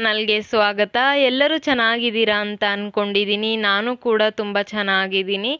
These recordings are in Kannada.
ಚಾನಲ್ಗೆ ಸ್ವಾಗತ. ಎಲ್ಲರೂ ಚೆನ್ನಾಗಿದ್ದೀರಾ ಅಂತ ಅಂದ್ಕೊಂಡಿದ್ದೀನಿ ನಾನು ಕೂಡ ತುಂಬ ಚೆನ್ನಾಗಿದ್ದೀನಿ.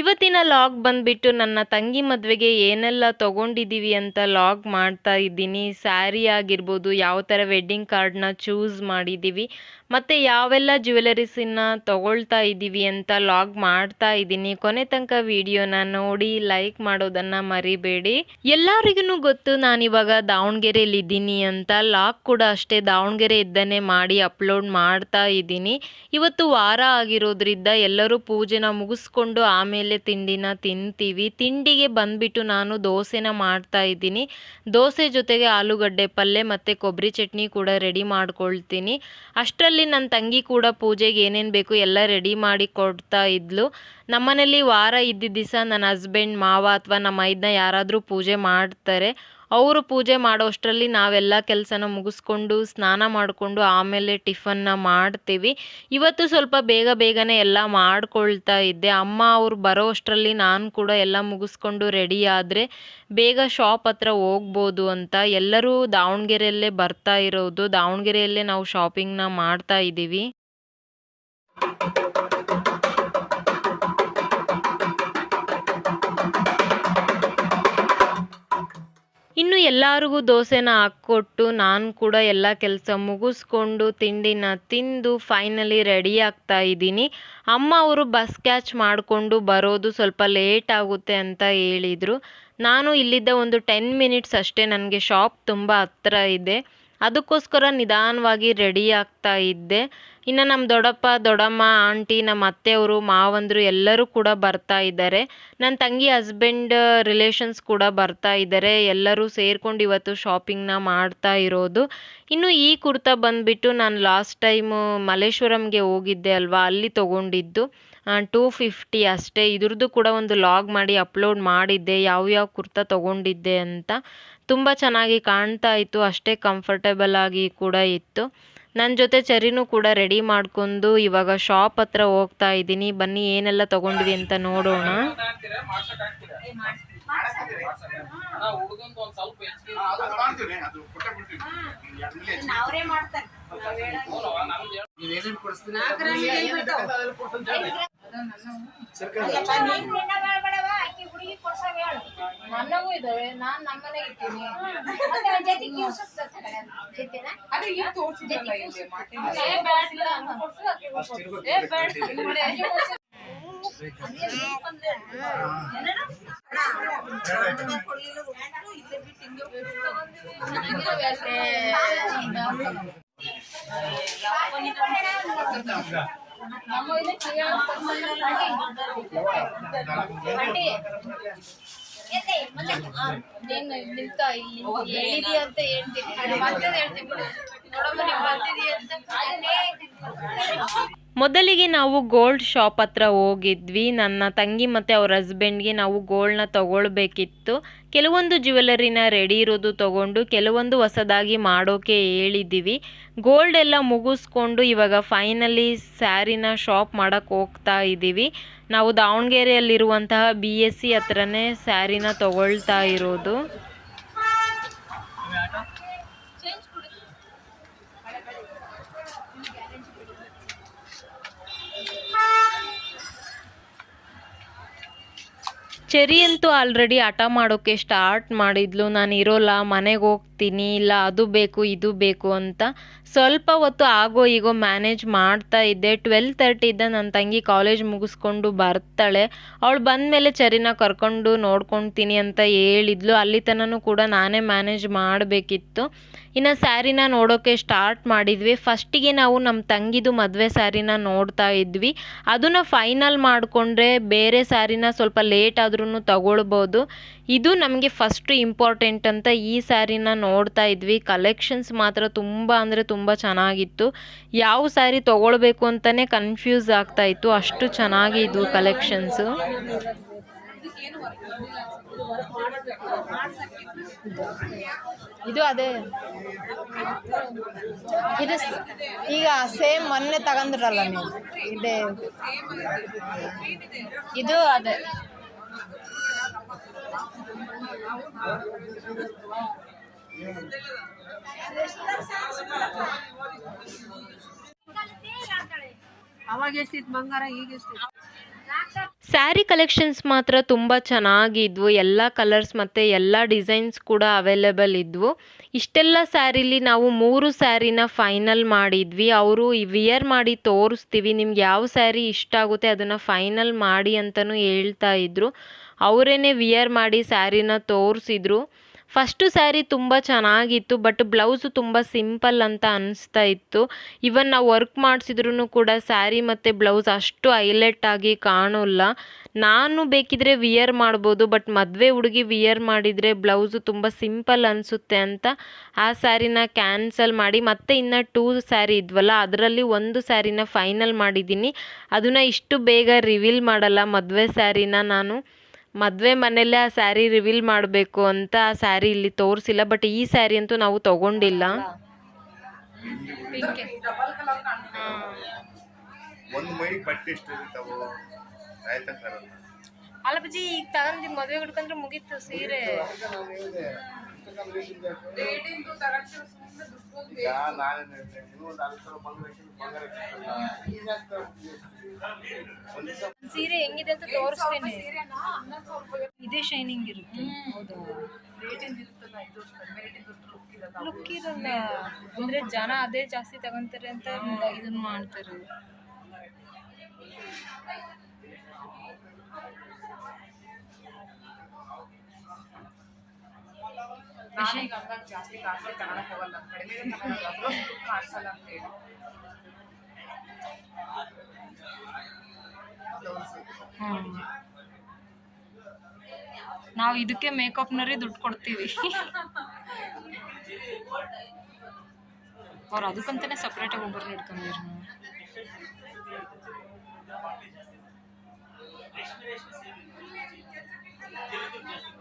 ಇವತ್ತಿನ ಲಾಗ್ ಬಂದ್ಬಿಟ್ಟು ನನ್ನ ತಂಗಿ ಮದುವೆಗೆ ಏನೆಲ್ಲ ತೊಗೊಂಡಿದ್ದೀವಿ ಅಂತ ಲಾಗ್ ಮಾಡ್ತಾ ಇದ್ದೀನಿ. ಸ್ಯಾರಿ ಆಗಿರ್ಬೋದು, ಯಾವ ಥರ ವೆಡ್ಡಿಂಗ್ ಕಾರ್ಡ್ನ ಚೂಸ್ ಮಾಡಿದ್ದೀವಿ, ಮತ್ತು ಯಾವೆಲ್ಲ ಜ್ಯುವೆಲರೀಸನ್ನ ತೊಗೊಳ್ತಾ ಇದ್ದೀವಿ ಅಂತ ಲಾಗ್ ಮಾಡ್ತಾ ಇದ್ದೀನಿ. ಕೊನೆ ತನಕ ವಿಡಿಯೋನ ನೋಡಿ ಲೈಕ್ ಮಾಡೋದನ್ನು ಮರಿಬೇಡಿ. ಎಲ್ಲರಿಗೂ ಗೊತ್ತು ನಾನಿವಾಗ ದಾವಣಗೆರೆಯಲ್ಲಿ ಇದ್ದೀನಿ ಅಂತ. ಲಾಗ್ ಕೂಡ ಅಷ್ಟೇ ದಾವಣಗೆರೆ ಇದ್ದನೇ ಮಾಡಿ ಅಪ್ಲೋಡ್ ಮಾಡ್ತಾ ಇದ್ದೀನಿ. ಇವತ್ತು ವಾರ ಆಗಿರೋದ್ರಿಂದ ಎಲ್ಲರೂ ಪೂಜೆನ ಮುಗಿಸ್ಕೊಂಡು ಆಮೇಲೆ ತಿಂಡಿನ ತಿಂತೀವಿ. ತಿಂಡಿಗೆ ಬಂದ್ಬಿಟ್ಟು ನಾನು ದೋಸೆನ ಮಾಡ್ತಾ ಇದ್ದೀನಿ. ದೋಸೆ ಜೊತೆಗೆ ಆಲೂಗಡ್ಡೆ ಪಲ್ಯ ಮತ್ತು ಕೊಬ್ಬರಿ ಚಟ್ನಿ ಕೂಡ ರೆಡಿ ಮಾಡ್ಕೊಳ್ತೀನಿ. ಅಷ್ಟರಲ್ಲಿ ನನ್ನ ತಂಗಿ ಕೂಡ ಪೂಜೆಗೆ ಏನೇನು ಬೇಕು ಎಲ್ಲ ರೆಡಿ ಮಾಡಿ ಕೊಡ್ತಾ ಇದ್ಲು. ನಮ್ಮನೇಲಿ ವಾರ ಇದ್ದಿದ್ದ ದಿವಸ ನನ್ನ ಹಸ್ಬೆಂಡ್, ಮಾವ ಅಥವಾ ನಮ್ಮ ಯಾರಾದರೂ ಪೂಜೆ ಮಾಡ್ತಾರೆ. ಅವರು ಪೂಜೆ ಮಾಡೋಷ್ಟರಲ್ಲಿ ನಾವೆಲ್ಲ ಕೆಲಸನ ಮುಗಿಸ್ಕೊಂಡು, ಸ್ನಾನ ಮಾಡಿಕೊಂಡು, ಆಮೇಲೆ ಟಿಫನ್ನ ಮಾಡ್ತೀವಿ. ಇವತ್ತು ಸ್ವಲ್ಪ ಬೇಗ ಬೇಗನೆ ಎಲ್ಲ ಮಾಡ್ಕೊಳ್ತಾ ಇದ್ದೆ. ಅಮ್ಮ ಅವ್ರು ಬರೋ ಅಷ್ಟರಲ್ಲಿ ನಾನು ಕೂಡ ಎಲ್ಲ ಮುಗಿಸ್ಕೊಂಡು ರೆಡಿ ಆದರೆ ಬೇಗ ಶಾಪ್ ಹತ್ರ ಹೋಗ್ಬೋದು ಅಂತ. ಎಲ್ಲರೂ ದಾವಣಗೆರೆಯಲ್ಲೇ ಬರ್ತಾ ಇರೋದು. ದಾವಣಗೆರೆಯಲ್ಲೇ ನಾವು ಶಾಪಿಂಗ್ನ ಮಾಡ್ತಾ ಇದ್ದೀವಿ. ಇನ್ನು ಎಲ್ಲರಿಗೂ ದೋಸೆನ ಹಾಕ್ಕೊಟ್ಟು ನಾನು ಕೂಡ ಎಲ್ಲ ಕೆಲಸ ಮುಗಿಸ್ಕೊಂಡು ತಿಂಡಿನ ತಿಂದು ಫೈನಲಿ ರೆಡಿ ಆಗ್ತಾ ಇದ್ದೀನಿ. ಅಮ್ಮ ಅವರು ಬಸ್ ಕ್ಯಾಚ್ ಮಾಡಿಕೊಂಡು ಬರೋದು ಸ್ವಲ್ಪ ಲೇಟ್ ಆಗುತ್ತೆ ಅಂತ ಹೇಳಿದರು. ನಾನು ಇಲ್ಲಿದ್ದ ಒಂದು ಟೆನ್ ಮಿನಿಟ್ಸ್ ಅಷ್ಟೇ ನನಗೆ ಶಾಪ್ ತುಂಬ ಹತ್ತಿರ ಇದೆ. ಅದಕ್ಕೋಸ್ಕರ ನಿಧಾನವಾಗಿ ರೆಡಿ ಆಗ್ತಾ ಇದ್ದೆ. ಇನ್ನು ನಮ್ಮ ದೊಡ್ಡಪ್ಪ, ದೊಡ್ಡಮ್ಮ, ಆಂಟಿ ನಮ್ಮ ಅತ್ತೆಯವರು, ಮಾವಂದರು ಎಲ್ಲರೂ ಕೂಡ ಬರ್ತಾ ಇದ್ದಾರೆ. ನನ್ನ ತಂಗಿ ಹಸ್ಬೆಂಡ್ ರಿಲೇಷನ್ಸ್ ಕೂಡ ಬರ್ತಾ ಇದ್ದಾರೆ. ಎಲ್ಲರೂ ಸೇರ್ಕೊಂಡು ಇವತ್ತು ಶಾಪಿಂಗ್ನ ಮಾಡ್ತಾ ಇರೋದು. ಇನ್ನು ಈ ಕುರ್ತಾ ಬಂದುಬಿಟ್ಟು ನಾನು ಲಾಸ್ಟ್ ಟೈಮು ಮಲ್ಲೇಶ್ವರಂಗೆ ಹೋಗಿದ್ದೆ ಅಲ್ವಾ? ಅಲ್ಲಿ ತೊಗೊಂಡಿದ್ದು. ಟೂ ಫಿಫ್ಟಿ ಅಷ್ಟೇ. ಇದ್ರದ್ದು ಕೂಡ ಒಂದು ಲಾಗ್ ಮಾಡಿ ಅಪ್ಲೋಡ್ ಮಾಡಿದ್ದೆ. ಯಾವ್ಯಾವ ಕುರ್ತಾ ತೊಗೊಂಡಿದ್ದೆ ಅಂತ. ತುಂಬ ಚೆನ್ನಾಗಿ ಕಾಣ್ತಾ ಇತ್ತು. ಅಷ್ಟೇ ಕಂಫರ್ಟೇಬಲ್ ಆಗಿ ಕೂಡ ಇತ್ತು. ನನ್ನ ಜೊತೆ ಚರಿನೂ ಕೂಡ ರೆಡಿ ಮಾಡ್ಕೊಂಡು ಇವಾಗ ಶಾಪ್ ಹತ್ರ ಹೋಗ್ತಾ ಇದ್ದೀನಿ. ಬನ್ನಿ ಏನೆಲ್ಲ ತಗೊಂಡ್ವಿ ಅಂತ ನೋಡೋಣ. ಹುಡುಗಂದು ಒಂದ್ ಸ್ವಲ್ಪ ಹೆಚ್ಚಿಗೆ ಅದು ಮಾಡ್ತೀವಿ ಅದು ಕೊಟ್ಟ ಬಿಡ್ತೀವಿ ಅಲ್ಲೇ ಅವ್ರೇ ಮಾಡ್ತಾರೆ ನೋಡವ್ವ, ನಮ್ದು ಹೇಳ್- ನೀವೇನೇನು ಕೊಡಿಸ್ತೀರಿ ಅಲ್ಲಪ್ಪ, ನೀನ್ ನಿನ್ನ ಬೇಡ್ಬೇಡವ್ವ, ಆಕಿ ಹುಡುಗಿ ಕೊಡ್ಸೋವ್ ಹೇಳು. ನನಗೂ ಇದಾವೆ ನಾನ್ ನಮ್ಮನೆಗೆ ಇಟ್ಟಿನಿ ಮತ್ತೆ ಅವ್ನ್ ಜೊತೆ ಕಿವ್ಸುತ್ತೆ ಆ ಕಡೆ. ಜೊತೆನಾ? ಜೊತೆ ಕಿವ್ಸುತ್ತೆ. ಏ, ಬ್ಯಾಡ್ ಬಿಡು, ಹಂಗ್ ಕೊಡ್ಸು, ಆಕಿ ಕೊಡ್ಸು. ಏ, ಬ್ಯಾಡ್, ಹಿಂಗ್ ಮಾಡಿ, ಆಕಿ ಕೊಡ್ಸು. ಅದೇನ್ ಬೇಕು ಅಂದ್ರೆ ಏನೇನು? ನಮ್ಮ ಇದು ಕೇಳು. ಆಂಟಿ, ಎಲ್ಲಿ? ಮತ್ತೆ? ನೀನು ನಿಂತ ಇಲ್ಲಿ ಹೇಳಿದಿ ಅಂತ ಹೇಳ್ತೀನಿ ಮತ್ತೆ ಹೇಳ್ತೀನಿ ಬಿಡು. ನೋಡಮ್ಮ ನೀವ್ ಬರ್ತಿದೀಯ ಅಂತ ಮೊದಲಿಗೆ ನಾವು ಗೋಲ್ಡ್ ಶಾಪ್ ಹತ್ರ ಹೋಗಿದ್ವಿ. ನನ್ನ ತಂಗಿ ಮತ್ತು ಅವ್ರ ಹಸ್ಬೆಂಡ್ಗೆ ನಾವು ಗೋಲ್ಡ್ನ ತಗೊಳ್ಬೇಕಿತ್ತು. ಕೆಲವೊಂದು ಜ್ಯುವೆಲರಿನ ರೆಡಿ ಇರೋದು ತಗೊಂಡು, ಕೆಲವೊಂದು ಹೊಸದಾಗಿ ಮಾಡೋಕೆ ಹೇಳಿದ್ದೀವಿ ಗೋಲ್ಡ್ ಎಲ್ಲ ಮುಗಿಸ್ಕೊಂಡು ಇವಾಗ ಫೈನಲಿ ಸ್ಯಾರಿನ ಶಾಪ್ ಮಾಡೋಕ್ಕೆ ಹೋಗ್ತಾ ಇದ್ದೀವಿ ನಾವು ದಾವಣಗೆರೆಯಲ್ಲಿರುವಂತಹ ಬಿ ಎಸ್ ಸಿ ಹತ್ರನೇ ಸ್ಯಾರಿನ ತಗೊಳ್ತಾ ಇರೋದು. ಚೆರಿ ಅಂತೂ ಆಲ್ರೆಡಿ ಹಠ ಮಾಡೋಕ್ಕೆ ಸ್ಟಾರ್ಟ್ ಮಾಡಿದ್ಲು. ನಾನು ಇರೋಲ್ಲ ಮನೆಗೆ ಹೋಗ್ತೀನಿ, ಇಲ್ಲ ಅದು ಬೇಕು, ಇದು ಬೇಕು ಅಂತ. ಸ್ವಲ್ಪ ಹೊತ್ತು ಆಗೋ ಈಗೋ ಮ್ಯಾನೇಜ್ ಮಾಡ್ತಾ ಇದ್ದೆ. ಟ್ವೆಲ್ ತರ್ಟಿಯಿಂದ ನನ್ನ ತಂಗಿ ಕಾಲೇಜ್ ಮುಗಿಸ್ಕೊಂಡು ಬರ್ತಾಳೆ. ಅವಳು ಬಂದಮೇಲೆ ಚರಿನ ಕರ್ಕೊಂಡು ನೋಡ್ಕೊತೀನಿ ಅಂತ ಹೇಳಿದ್ಲು. ಅಲ್ಲಿ ತನೂ ಕೂಡ ನಾನೇ ಮ್ಯಾನೇಜ್ ಮಾಡಬೇಕಿತ್ತು. ಇನ್ನು ಸ್ಯಾರಿನ ನೋಡೋಕ್ಕೆ ಸ್ಟಾರ್ಟ್ ಮಾಡಿದ್ವಿ. ಫಸ್ಟಿಗೆ ನಾವು ನಮ್ಮ ತಂಗಿದು ಮದುವೆ ಸ್ಯಾರಿನ ನೋಡ್ತಾ ಇದ್ವಿ. ಅದನ್ನು ಫೈನಲ್ ಮಾಡಿಕೊಂಡ್ರೆ ಬೇರೆ ಸ್ಯಾರಿನ ಸ್ವಲ್ಪ ಲೇಟ್ ಆದ್ರೂ ತಗೊಳ್ಬೋದು. ಇದು ನಮಗೆ ಫಸ್ಟು ಇಂಪಾರ್ಟೆಂಟ್ ಅಂತ ಈ ಸ್ಯಾರಿನ ನೋಡ್ತಾ ಇದ್ವಿ. ಕಲೆಕ್ಷನ್ಸ್ ಮಾತ್ರ ತುಂಬ ಅಂದರೆ ತುಂಬ ಚೆನ್ನಾಗಿತ್ತು. ಯಾವ ಸ್ಯಾರಿ ತೊಗೊಳ್ಬೇಕು ಅಂತಲೇ ಕನ್ಫ್ಯೂಸ್ ಆಗ್ತಾ ಇತ್ತು. ಅಷ್ಟು ಚೆನ್ನಾಗಿ ಇದು ಕಲೆಕ್ಷನ್ಸು ಇದು ಅದೇ. ಇದು ಈಗ ಸೇಮ್ ಮೊನ್ನೆ ತಗೊಂಡ್ರಲ್ಲ ನೀವು? ಇದೇ. ಇದು ಅದೇ. ಅವಾಗ ಎಷ್ಟಿತ್ತು ಬಂಗಾರ, ಈಗ ಎಷ್ಟಿತ್ತು? ಸ್ಯಾರಿ ಕಲೆಕ್ಷನ್ಸ್ ಮಾತ್ರ ತುಂಬ ಚೆನ್ನಾಗಿದ್ವು. ಎಲ್ಲ ಕಲರ್ಸ್ ಮತ್ತು ಎಲ್ಲ ಡಿಸೈನ್ಸ್ ಕೂಡ ಅವೈಲೇಬಲ್ ಇದ್ವು. ಇಷ್ಟೆಲ್ಲ ಸ್ಯಾರಿಲಿ ನಾವು ಮೂರು ಸ್ಯಾರಿನ ಫೈನಲ್ ಮಾಡಿದ್ವಿ. ಅವರು ವಿಯರ್ ಮಾಡಿ ತೋರಿಸ್ತೀವಿ. ನಿಮ್ಗೆ ಯಾವ ಸ್ಯಾರಿ ಇಷ್ಟ ಆಗುತ್ತೆ ಅದನ್ನು ಫೈನಲ್ ಮಾಡಿ ಅಂತಲೂ ಹೇಳ್ತಾ ಇದ್ರು. ಅವರೇನೆ ವಿಯರ್ ಮಾಡಿ ಸ್ಯಾರಿನ ತೋರಿಸಿದ್ರು. ಫಸ್ಟು ಸ್ಯಾರಿ ತುಂಬ ಚೆನ್ನಾಗಿತ್ತು, ಬಟ್ ಬ್ಲೌಸು ತುಂಬ ಸಿಂಪಲ್ ಅಂತ ಅನಿಸ್ತಾ ಇತ್ತು. ಇವನ್ ನಾವು ವರ್ಕ್ ಮಾಡಿಸಿದ್ರು ಕೂಡ ಸ್ಯಾರಿ ಮತ್ತು ಬ್ಲೌಸ್ ಅಷ್ಟು ಹೈಲೈಟ್ ಆಗಿ ಕಾಣೋಲ್ಲ. ನಾನು ಬೇಕಿದ್ರೆ ವಿಯರ್ ಮಾಡ್ಬೋದು, ಬಟ್ ಮದುವೆ ಹುಡುಗಿ ವಿಯರ್ ಮಾಡಿದರೆ ಬ್ಲೌಸು ತುಂಬ ಸಿಂಪಲ್ ಅನಿಸುತ್ತೆ ಅಂತ ಆ ಸ್ಯಾರಿನ ಕ್ಯಾನ್ಸಲ್ ಮಾಡಿ, ಮತ್ತೆ ಇನ್ನು ಟೂ ಸ್ಯಾರಿ ಇದ್ವಲ್ಲ, ಅದರಲ್ಲಿ ಒಂದು ಸ್ಯಾರಿನ ಫೈನಲ್ ಮಾಡಿದ್ದೀನಿ. ಅದನ್ನು ಇಷ್ಟು ಬೇಗ ರಿವೀಲ್ ಮಾಡಲ್ಲ ಮದುವೆ ಸ್ಯಾರಿನ ನಾನು. ಮದುವೆ ಮನೆಯಲ್ಲೇ ಆ ಸ್ಯಾರಿ ರಿವೀಲ್ ಮಾಡಬೇಕು ಅಂತ ಆ ಸ್ಯಾರಿ ಇಲ್ಲಿ ತೋರಿಸಿಲ್ಲ ಬಟ್ ಈ ಸ್ಯಾರಿ ಅಂತೂ ನಾವು ತಗೊಂಡಿಲ್ಲ. ಒಂದು ಮೈ ಬಟ್ಟೆ ಎಷ್ಟು ಇರ್ತಾವು ಆಯ್ತಾ ಸರ್ ಅಲ್ಲ. ಬಜ್ಜಿ ಈಗ ತಗೊಂಡು ಮದುವೆ ಹುಡ್ಕಂದ್ರೆ ಮುಗೀತು ಸೀರೆ. ಸೀರೆ ಹೆಂಗಿದೆ ಅಂತ ತೋರಿಸ್ತೇನೆ. ಇದೇ ಶೈನಿಂಗ್ ಇರುತ್ತೆ. ಲುಕ್ ಇರಲ್ಲ. ಅಂದ್ರೆ ಜನ ಅದೇ ಜಾಸ್ತಿ ತಗೊಂತಾರೆ ಅಂತ ಇದನ್ನ ಮಾಡ್ತಾರೆ. ನಾನೀಗ ಹಂಗಾಗಿ ಜಾಸ್ತಿ ನರಿ ತಗೊಳಕ್ ಹೋಗಲ್ಲ ಕಡಿಮೆ ಕಾಣಿಸಲ್ಲ ಅಂತ ಹೇಳಿ. ನಾವು ಇದಕ್ಕೆ ಮೇಕಪ್ನವರೇ ದುಡ್ಡು ಕೊಡ್ತೀವಿ. ಅವ್ರು ಅದಕ್ಕಂತಾನೆ ಸಪ್ರೇಟಾಗಿ ಒಬ್ಬರನ್ನ ಇಟ್ಕೊಂಡಿದ್ರು ಅದು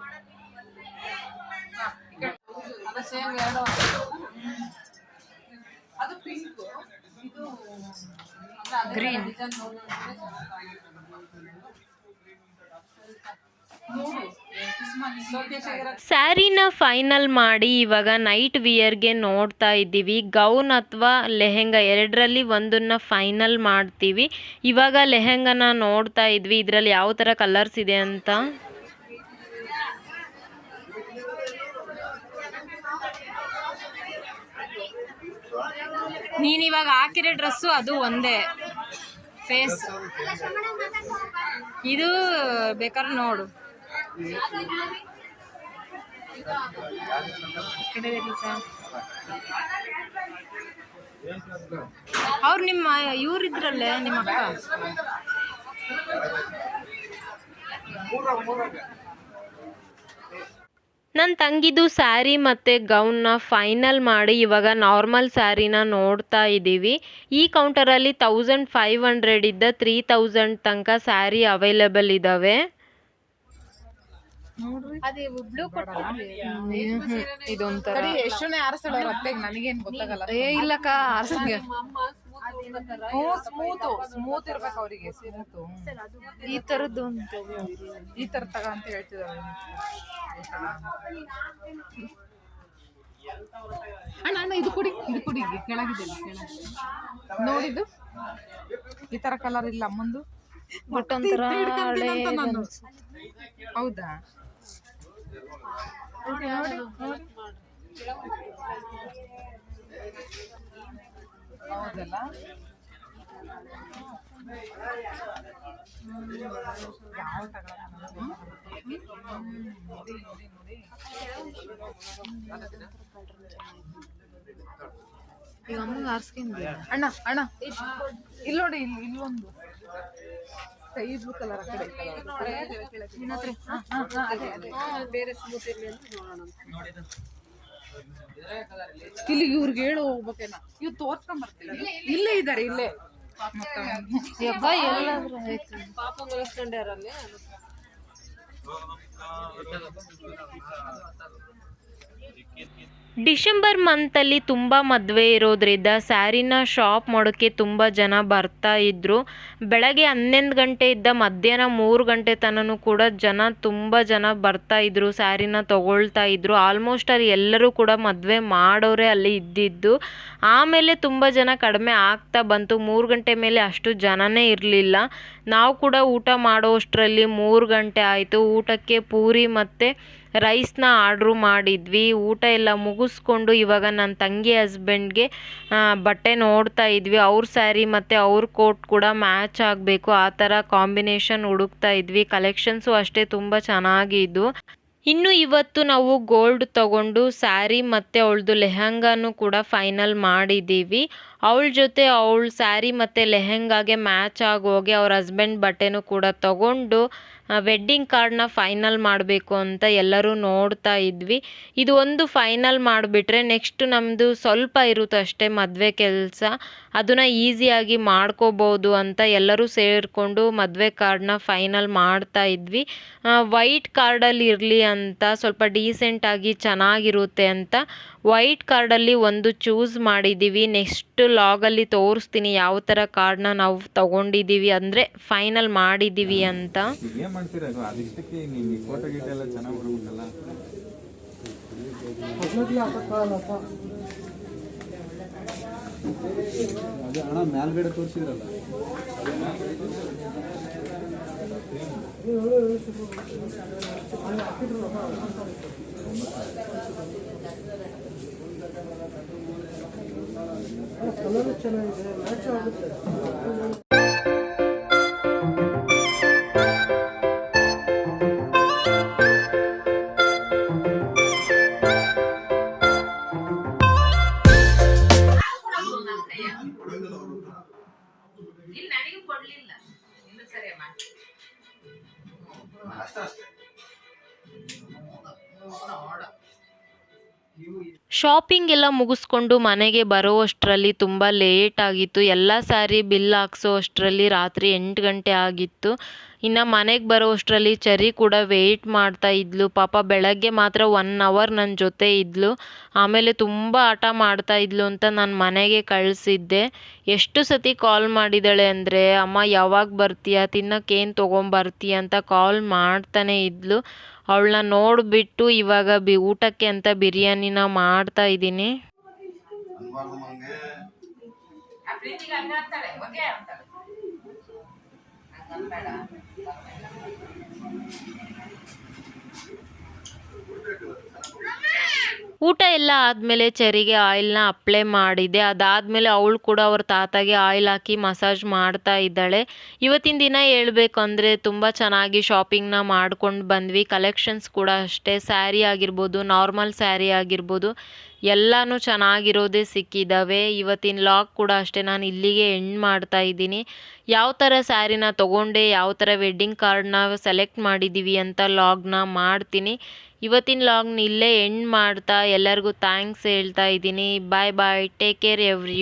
ಸೇಮ್ ಎರಡು ಅದು ಪಿಂಕ್ ಇದು ಗ್ರೀನ್ ಡಿಸೈನ್ ಸ್ಯಾರಿನ ಫೈನಲ್ ಮಾಡಿ ಇವಾಗ ನೈಟ್ ವಿಯರ್ಗೆ ನೋಡ್ತಾ ಇದ್ದೀವಿ. ಗೌನ್ ಅಥವಾ ಲೆಹೆಂಗಾ ಎರಡರಲ್ಲಿ ಒಂದನ್ನ ಫೈನಲ್ ಮಾಡ್ತೀವಿ. ಇವಾಗ ಲೆಹೆಂಗನ ನೋಡ್ತಾ ಇದ್ವಿ. ಇದರಲ್ಲಿ ಯಾವ ಥರ ಕಲರ್ಸ್ ಇದೆ ಅಂತ? ನೀನ್ ಇವಾಗ ಹಾಕಿರೋ ಡ್ರೆಸ್ಸು ಅದು ಒಂದೇ. ಫೇಸ್. ಇದು ಬೇಕಾದ್ರೆ ನೋಡು. ಅವ್ರು ನಿಮ್ಮ, ಇವ್ರಿದ್ರಲ್ಲೇ, ನಿಮ್ಮ ಅಕ್ಕ? ನನ್ನ ತಂಗಿದು ಸ್ಯಾರಿ ಮತ್ತು ಗೌನ್ನ ಫೈನಲ್ ಮಾಡಿ ಇವಾಗ ನಾರ್ಮಲ್ ಸ್ಯಾರಿನ ನೋಡ್ತಾ ಇದ್ದೀವಿ ಈ ಕೌಂಟರಲ್ಲಿ ತೌಸಂಡ್ ಫೈವ್ ಹಂಡ್ರೆಡ್ ಇದ್ದ ತ್ರೀ ತೌಸಂಡ್ ತನಕ ಸ್ಯಾರಿ ಅವೈಲೇಬಲ್ ಇದ್ದಾವೆ ಇದೊಂಥರ. ಎಷ್ಟನೇ ಆರಿಸ್ತಾಳೆ ನನಗೇನು ಗೊತ್ತಾಗಲ್ಲ. ಏ ಇಲ್ಲಕ್ಕ ಆರ್ಸಂಗೆ. ಸ್ಮೂತ್ ಸ್ಮೂತ್ ಇರ್ಬೇಕು ಅವರಿಗೆ. ಸ್ಮೂತ್ ಈ ತರದ್ದು ಅಂತ ಈ ತರ ತಗ ಅಂತ ಹೇಳ್ತಿದ್ದಾರೆ ಅಣ್ಣ ಅಣ್ಣ ಇದು ಕುಡಿ ಇದು ಕುಡಿ ಕೆಳಗಿದೆ ಕೆಳಗೆ ನೋಡಿದ್ದು? ಈ ತರ ಕಲರ್ ಇಲ್ಲ ಮುಂದು ಬಟ್ ಒಂಥರ ಹೌದಾ? ನೋಡಿ ಈಗ ಅಮ್ಮಂಗೆ ಅಣ್ಣ ಅಣ್ಣ ಇಲ್ಲಿ ನೋಡಿ ಇಲ್ಲಿ ಇಲ್ಲೊಂದು ಸ್ಕೈ ಕಲರ್ ಆ ಕಡೆ ಹಾ, ಹಾ, ಹಾ, ಅದೇ, ಅದೇ. ಬೇರೆ ಸ್ಮೂತ್ ಇರ್ಲಿ ಅಂತ ನೋಡೋಣ ಅಂತ. ಇಲ್ಲಿ ಇವ್ರಿಗೆ ಹೇಳು ಹೋಗ್ಬೇಕೇನ. ಇವ್ ತೋರ್ಸ್ಕೊಂಡ್ ಬರ್ತೀವಿ ಇಲ್ಲೇ ಇದಾರೆ ಇಲ್ಲೇ. ಯಬ್ಬ ಎಲ್ಲಾದ್ರೂ ಆಯ್ತು. ಡಿಸೆಂಬರ್ ಮಂತಲ್ಲಿ ತುಂಬ ಮದುವೆ ಇರೋದ್ರಿಂದ ಸ್ಯಾರಿನ ಶಾಪ್ ಮಾಡೋಕ್ಕೆ ತುಂಬ ಜನ ಬರ್ತಾ ಇದ್ದರು ಬೆಳಗ್ಗೆ ಹನ್ನೊಂದು ಗಂಟೆಯಿಂದ ಮಧ್ಯಾಹ್ನ ಮೂರು ಗಂಟೆ ತನಕ ಕೂಡ ಜನ ತುಂಬ ಜನ ಬರ್ತಾ ಇದ್ದರು ಸ್ಯಾರಿನ ತಗೊಳ್ತಾ ಇದ್ದರು ಆಲ್ಮೋಸ್ಟ್ ಅಲ್ಲಿ ಎಲ್ಲರೂ ಕೂಡ ಮದುವೆ ಮಾಡೋರೇ ಅಲ್ಲಿ ಇದ್ದಿದ್ದು. ಆಮೇಲೆ ತುಂಬ ಜನ ಕಡಿಮೆ ಆಗ್ತಾ ಬಂತು. ಮೂರು ಗಂಟೆ ಮೇಲೆ ಅಷ್ಟು ಜನನೇ ಇರಲಿಲ್ಲ. ನಾವು ಕೂಡ ಊಟ ಮಾಡೋಷ್ಟರಲ್ಲಿ ಮೂರು ಗಂಟೆ ಆಯಿತು. ಊಟಕ್ಕೆ ಪೂರಿ ಮತ್ತು ರೈಸ್ನ ಆರ್ಡ್ರು ಮಾಡಿದ್ವಿ. ಊಟ ಎಲ್ಲ ಮುಗಿಸ್ಕೊಂಡು ಇವಾಗ ನನ್ನ ತಂಗಿ ಹಸ್ಬೆಂಡ್ಗೆ ಬಟ್ಟೆ ನೋಡ್ತಾ ಇದ್ವಿ. ಅವ್ರ ಸ್ಯಾರಿ ಮತ್ತು ಅವ್ರ ಕೋಟ್ ಕೂಡ ಮ್ಯಾಚ್ ಆಗಬೇಕು. ಆ ಥರ ಕಾಂಬಿನೇಷನ್ ಹುಡುಕ್ತಾ ಇದ್ವಿ. ಕಲೆಕ್ಷನ್ಸು ಅಷ್ಟೇ ತುಂಬ ಚೆನ್ನಾಗಿದ್ದು. ಇನ್ನು ಇವತ್ತು ನಾವು ಗೋಲ್ಡ್ ತಗೊಂಡು ಸ್ಯಾರಿ ಮತ್ತು ಅವಳದು ಲೆಹಂಗಾನು ಕೂಡ ಫೈನಲ್ ಮಾಡಿದ್ದೀವಿ. ಅವಳ ಜೊತೆ ಅವಳ ಸ್ಯಾರಿ ಮತ್ತು ಲೆಹೆಂಗಾಗೆ ಮ್ಯಾಚ್ ಆಗೋಗೆ ಅವ್ರ ಹಸ್ಬೆಂಡ್ ಬಟ್ಟೆನೂ ಕೂಡ ತಗೊಂಡು ವೆಡ್ಡಿಂಗ್ ಕಾರ್ಡನ್ನ ಫೈನಲ್ ಮಾಡಬೇಕು ಅಂತ ಎಲ್ಲರೂ ನೋಡ್ತಾ ಇದ್ವಿ. ಇದು ಒಂದು ಫೈನಲ್ ಮಾಡಿಬಿಟ್ರೆ ನೆಕ್ಸ್ಟ್ ನಮ್ಮದು ಸ್ವಲ್ಪ ಇರುತ್ತೆ ಅಷ್ಟೇ ಮದುವೆ ಕೆಲಸ. ಅದನ್ನು ಈಸಿಯಾಗಿ ಮಾಡ್ಕೋಬೋದು ಅಂತ ಎಲ್ಲರೂ ಸೇರಿಕೊಂಡು ಮದುವೆ ಕಾರ್ಡ್ನ ಫೈನಲ್ ಮಾಡ್ತಾ ಇದ್ವಿ. ವೈಟ್ ಕಾರ್ಡಲ್ಲಿ ಇರಲಿ ಅಂತ ಸ್ವಲ್ಪ ಡೀಸೆಂಟಾಗಿ ಚೆನ್ನಾಗಿರುತ್ತೆ ಅಂತ ವೈಟ್ ಕಾರ್ಡಲ್ಲಿ ಒಂದು ಚೂಸ್ ಮಾಡಿದ್ದೀವಿ. ನೆಕ್ಸ್ಟ್ ಲಾಗಲ್ಲಿ ತೋರಿಸ್ತೀನಿ ಯಾವ ಥರ ಕಾರ್ಡ್ನ ನಾವು ತಗೊಂಡಿದ್ದೀವಿ. ಅಂದರೆ ಫೈನಲ್ ಮಾಡಿದ್ದೀವಿ ಅಂತ. ಏನ್ ಮಾಡ್ತೀರಾ ಅದು ಶಾಪಿಂಗ್ ಎಲ್ಲ ಮುಗಿಸ್ಕೊಂಡು ಮನೆಗೆ ಬರೋವಷ್ಟರಲ್ಲಿ ತುಂಬ ಲೇಟ್ ಆಗಿತ್ತು. ಎಲ್ಲ ಸಾರಿ ಬಿಲ್ ಹಾಕ್ಸೋ ಅಷ್ಟರಲ್ಲಿ ರಾತ್ರಿ ಎಂಟು ಗಂಟೆ ಆಗಿತ್ತು. ಇನ್ನು ಮನೆಗೆ ಬರೋವಷ್ಟರಲ್ಲಿ ಚರಿ ಕೂಡ ವೆಯ್ಟ್ ಮಾಡ್ತಾ ಇದ್ಲು. ಪಾಪ ಬೆಳಗ್ಗೆ ಮಾತ್ರ ಒನ್ ಅವರ್ ನನ್ನ ಜೊತೆ ಇದ್ಲು. ಆಮೇಲೆ ತುಂಬ ಆಟ ಮಾಡ್ತಾ ಇದ್ಲು ಅಂತ ನಾನು ಮನೆಗೆ ಕಳಿಸಿದ್ದೆ. ಎಷ್ಟು ಸತಿ ಕಾಲ್ ಮಾಡಿದ್ದಾಳೆ ಅಂದರೆ, ಅಮ್ಮ ಯಾವಾಗ ಬರ್ತೀಯ? ತಿನ್ನೋಕ್ಕೇನು ತೊಗೊಂಬರ್ತೀಯ? ಅಂತ ಕಾಲ್ ಮಾಡ್ತಾನೆ ಇದ್ಲು. ಅವಳನ್ನ ನೋಡಿಬಿಟ್ಟು ಇವಾಗ ಬಿ ಊಟಕ್ಕೆ ಅಂತ ಬಿರಿಯಾನಿನ ಮಾಡ್ತಾ ಇದ್ದೀನಿ. ಊಟ ಎಲ್ಲ ಆದಮೇಲೆ ಚರಿಗೆ ಆಯಿಲ್ನ ಅಪ್ಲೈ ಮಾಡಿದೆ. ಅದಾದಮೇಲೆ ಅವಳು ಕೂಡ ಅವ್ರ ತಾತಗೆ ಆಯಿಲ್ ಹಾಕಿ ಮಸಾಜ್ ಮಾಡ್ತಾ ಇದ್ದಾಳೆ. ಇವತ್ತಿನ ದಿನ ಹೇಳ್ಬೇಕು ಅಂದರೆ ತುಂಬ ಚೆನ್ನಾಗಿ ಶಾಪಿಂಗ್ನ ಮಾಡ್ಕೊಂಡು ಬಂದ್ವಿ. ಕಲೆಕ್ಷನ್ಸ್ ಕೂಡ ಅಷ್ಟೇ. ಸ್ಯಾರಿ ಆಗಿರ್ಬೋದು ನಾರ್ಮಲ್ ಸ್ಯಾರಿ ಆಗಿರ್ಬೋದು, ಎಲ್ಲನೂ ಚೆನ್ನಾಗಿರೋದೇ ಸಿಕ್ಕಿದ್ದಾವೆ ಇವತ್ತಿನ ಲಾಗ್ ಕೂಡ ಅಷ್ಟೇ. ನಾನು ಇಲ್ಲಿಗೆ ಎಂಡ್ ಮಾಡ್ತಾ ಇದ್ದೀನಿ. ಯಾವ ಥರ ಸ್ಯಾರಿನ ತೊಗೊಂಡೆ, ಯಾವ ಥರ ವೆಡ್ಡಿಂಗ್ ಕಾರ್ಡ್ನ ಸೆಲೆಕ್ಟ್ ಮಾಡಿದ್ದೀವಿ ಅಂತ ಲಾಗ್ನ ಮಾಡ್ತೀನಿ. ಇವತ್ತಿನ ಲಾಗ್ನ ಇಲ್ಲೇ ಎಂಡ್ ಮಾಡ್ತಾ ಎಲ್ಲರಿಗೂ ಥ್ಯಾಂಕ್ಸ್ ಹೇಳ್ತಾ ಇದ್ದೀನಿ. Bye bye take care every